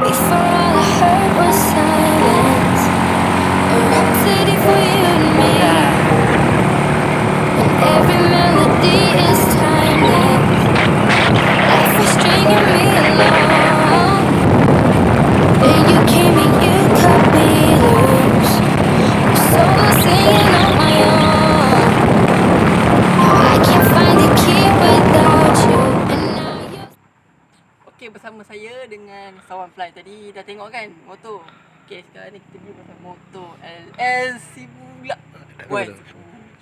Before bersama saya dengan Sawan Fly tadi dah tengok kan motor. Okey sekarang ni kita pergi pasal motor LLC pula. Why?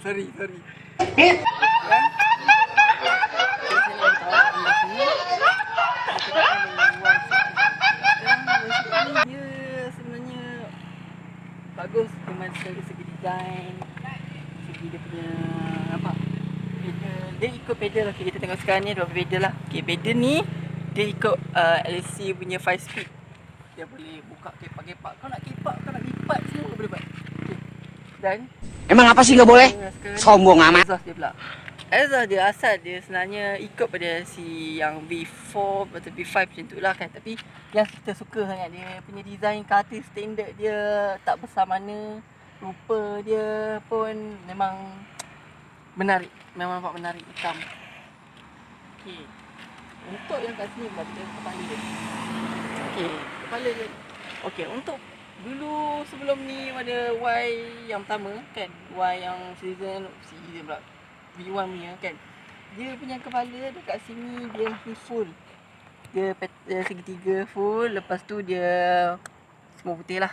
Sorry, sorry. Dia sebenarnya bagus dengan dari segi design, segi dia punya apa? Pedal. Dia ikut pedal okay, kita tengok sekarang ni berapa pedal lah. Okey, pedal ni dia ikut uh, LSC punya 5 speed. Dia boleh buka kepak-kepak. Kau nak kepak, kau nak lipat semua kau boleh buat. Dan Emang apa sih nggak boleh? Sombong amat. Exhaust dia pula. Exhaust dia asal dia sebenarnya ikut pada si yang V4 atau V5 macam tu lah kan. Tapi yang kita suka sangat dia punya design cutting standard dia tak besar mana. Rupa dia pun memang menarik. Memang nampak menarik hitam. Okey. Untuk yang kat sini berapa kepala dia? Okey, kepala dia. Okey, untuk dulu sebelum ni ada Y yang pertama kan? Y yang season season pula. V1 punya kan? Dia punya kepala dekat sini dia ni full. Dia, dia segitiga full lepas tu dia semua putih lah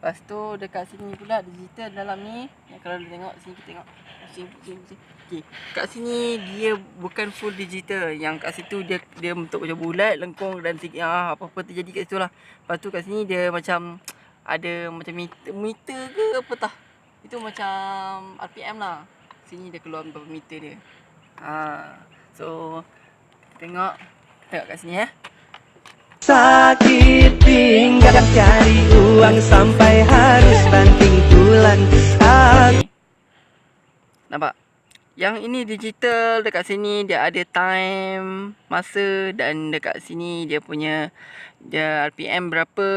lepas tu dekat sini pula digital dalam ni kalau lu tengok sini kita tengok sini sini sini Okay. Kat sini dia bukan full digital. Yang kat situ dia dia bentuk macam bulat, lengkung dan ah, apa-apa terjadi kat situ lah. Lepas tu kat sini dia macam ada macam meter, meter ke apa tah. Itu macam RPM lah. Sini dia keluar berapa meter dia. Ha. So tengok tengok kat sini eh. Sakit tinggal cari uang sampai harus banting tulang Nampak? Yang ini digital dekat sini dia ada time, masa dan dekat sini dia punya dia RPM berapa.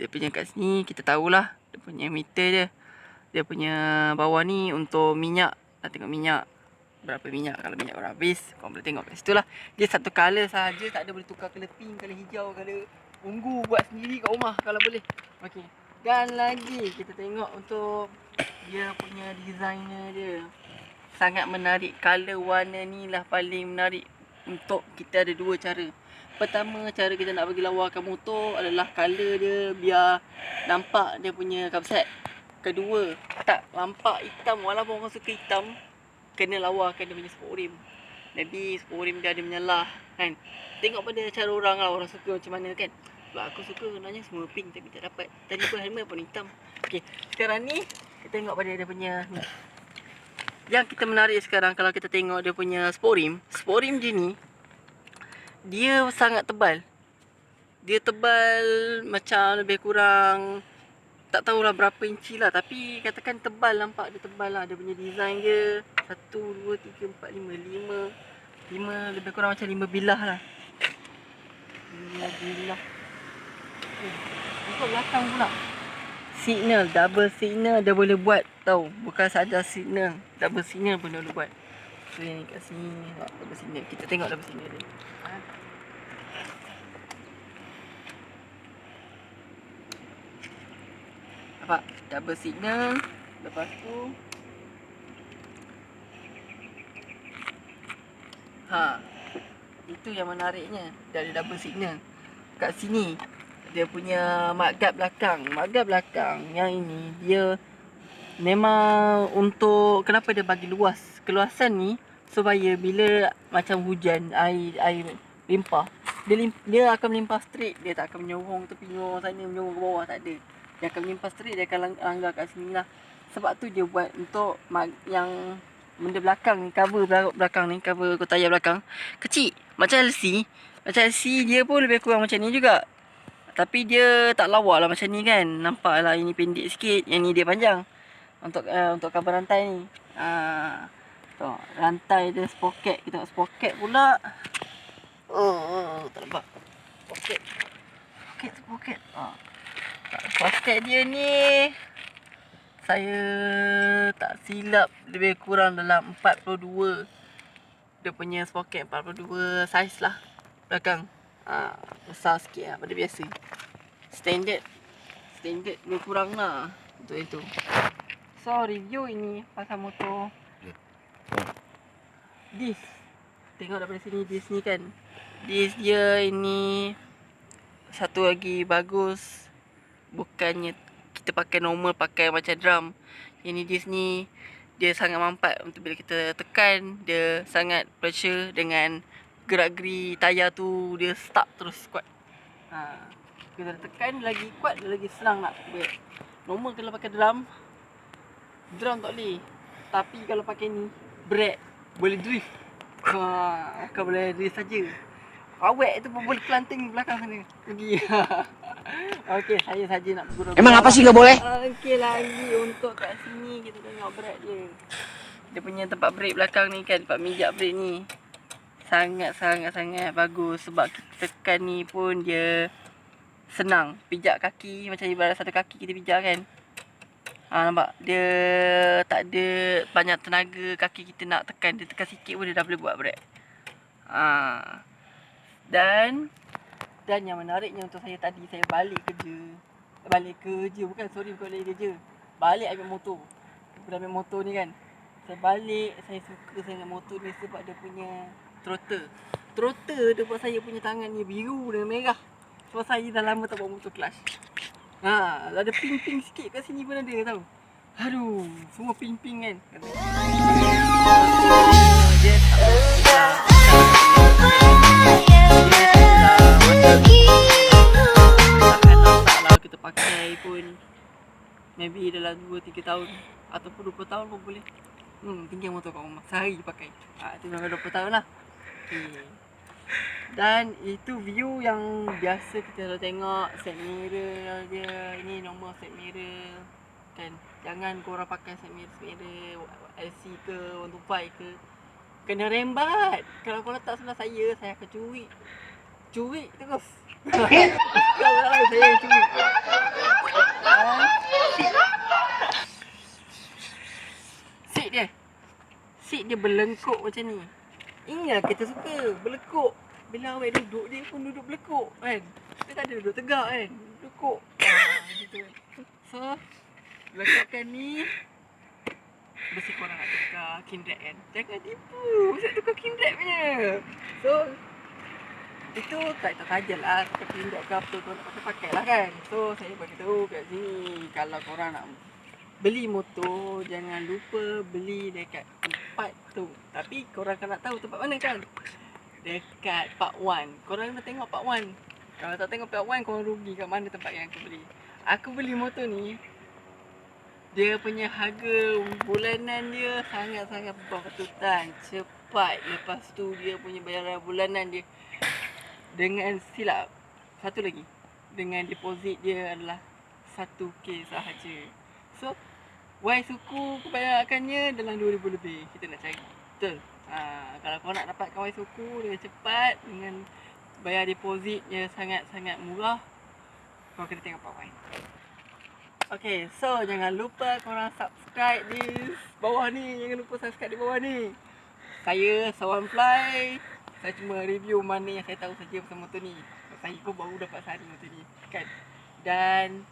Dia punya kat sini kita tahulah dia punya meter dia. Dia punya bawah ni untuk minyak. Nak tengok minyak. Berapa minyak kalau minyak orang habis kau boleh tengok kat situ lah. Dia satu colour sahaja tak ada boleh tukar colour pink, colour hijau, colour ungu buat sendiri kat rumah kalau boleh. Okey. Dan lagi kita tengok untuk dia punya designer dia sangat menarik Color warna ni lah paling menarik Untuk kita ada dua cara Pertama cara kita nak bagi lawakan motor adalah color dia Biar nampak dia punya kapset Kedua tak nampak hitam walaupun orang suka hitam Kena lawakan dia punya sport rim Maybe sport rim dia ada menyalah kan? Tengok pada cara orang lah orang suka macam mana kan? Sebab aku suka sebenarnya semua pink tapi tak dapat. Tadi pun helmet pun hitam. Okay sekarang ni kita tengok pada dia punya ni. Yang kita menarik sekarang kalau kita tengok dia punya sport rim, sport rim dia ni dia sangat tebal. Dia tebal macam lebih kurang tak tahulah berapa inci lah. Tapi katakan tebal nampak dia tebal lah dia punya design dia 1 2 3 4 5 5 5 lebih kurang macam 5 bilah lah. 5 bilah. Eh, untuk belakang pula. Signal double signal dia boleh buat tau. Bukan saja signal double signal pun dia boleh buat. So yang ni kat sini nampak double signal. Kita tengok double signal dia. Ha? nampak? Double signal. Lepas tu ha. Itu yang menariknya. Dari double signal. Kat sini dia punya magap belakang. Magap belakang yang ini dia memang untuk kenapa dia bagi luas. Keluasan ni supaya bila macam hujan air air limpah dia lim, dia akan melimpah straight. Dia tak akan menyorong tepi menyorong sana menyorong ke bawah tak ada. Dia akan melimpah straight dia akan lang- langgar kat sini lah. Sebab tu dia buat untuk yang benda belakang ni cover belakang, ni cover kotak tayar belakang kecil macam LC macam LC dia pun lebih kurang macam ni juga tapi dia tak lawa lah macam ni kan. Nampak lah ini pendek sikit. Yang ni dia panjang. Untuk uh, untuk cover rantai ni. Uh, rantai dia sprocket. Kita tengok sprocket pula. Oh, oh, oh tak nampak. Sprocket. Sprocket, sprocket. Ha. Sprocket dia ni saya tak silap lebih kurang dalam 42 dia punya sprocket 42 saiz lah. Belakang. Ha, besar sikit lah pada biasa. Standard. Standard lebih kurang lah untuk itu. So review ini pasal motor. Disc tengok daripada sini disc ni kan. Disc dia ini satu lagi bagus. Bukannya kita pakai normal pakai macam drum. Disc ni dia sangat mampat untuk bila kita tekan dia sangat pressure dengan gerak-geri tayar tu dia stuck terus kuat. Ha. kita tekan dia lagi kuat dia lagi senang nak break normal kalau pakai drum drum tak boleh. Tapi kalau pakai ni brake boleh drift. Ha, bukan boleh drift saja. Awet tu pun boleh planting belakang sana. Pergi Okey, saya saja nak gurau. Emang apa sih nggak boleh? Okey lagi untuk kat sini kita tengok brake dia. Dia punya tempat brake belakang ni kan, tempat mijak brake ni. Sangat sangat sangat bagus sebab kita tekan ni pun dia senang. Pijak kaki macam ibarat satu kaki kita pijak kan. Ha, nampak? Dia tak ada banyak tenaga kaki kita nak tekan. Dia tekan sikit pun dia dah boleh buat brake. Ha. Dan dan yang menariknya untuk saya tadi saya balik kerja. Balik kerja bukan sorry bukan balik kerja. Balik ambil motor. Bila ambil motor ni kan. Saya balik saya suka sangat motor ni sebab dia punya throttle. Throttle dia buat saya punya tangan ni biru dan merah. Sebab saya dah lama tak bawa motor clutch. Ha, ada ping-ping sikit kat sini pun ada tau. Aduh, semua ping-ping kan. Dia Maybe dalam 2-3 tahun Ataupun 20 tahun pun boleh. Hmm, tinggal motor kat rumah. Sehari pakai. Ha, Itu memang 20 tahun lah. Okay. Dan itu view yang biasa kita selalu tengok. Set mirror dia. Ini normal set mirror. Kan? Jangan korang pakai set mirror, set mirror LC ke 125 ke. Kena rembat. Kalau korang tak salah saya Saya akan curi Curi terus. Kalau saya yang curi Ah. Seat dia Seat dia berlengkuk macam ni. Ingat kita suka berlekuk. Bila awak duduk dia pun duduk berlekuk kan? Dia tak ada duduk tegak kan? Berlekuk. Ah, gitu. So Lekukkan ni. Mesti korang nak tukar kindred kan? Jangan tipu. Mesti tukar kindred punya. So Itu tak tak saja lah. Tukar kindred ke apa Korang nak pakai-pakai lah kan? So saya bagi tahu kat sini. Kalau korang nak Beli motor Jangan lupa Beli dekat tempat tu. Tapi korang nak tahu tempat mana kan? Dekat Park One. Korang kena tengok Park One? Kalau tak tengok Park One Korang rugi kat mana tempat yang aku beli. Aku beli motor ni dia punya harga bulanan dia sangat-sangat berketutan. Cepat. Lepas tu dia punya bayaran bulanan dia dengan silap. Satu lagi. Dengan deposit dia adalah 1k sahaja. So why suku kebanyakannya dalam 2000 lebih kita nak cari betul ha, kalau kau nak dapatkan why suku dengan cepat dengan bayar depositnya sangat-sangat murah kau kena tengok Pak Wai Okay, so jangan lupa korang subscribe di bawah ni. Jangan lupa subscribe di bawah ni. Saya Sawan Fly. Saya cuma review mana yang saya tahu saja pasal motor ni. Saya pun baru dapat sehari motor ni. Kan? Dan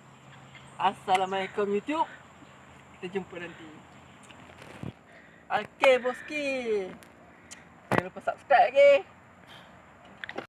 Assalamualaikum YouTube. Kita jumpa nanti. Okay, boski. Jangan lupa subscribe, okay?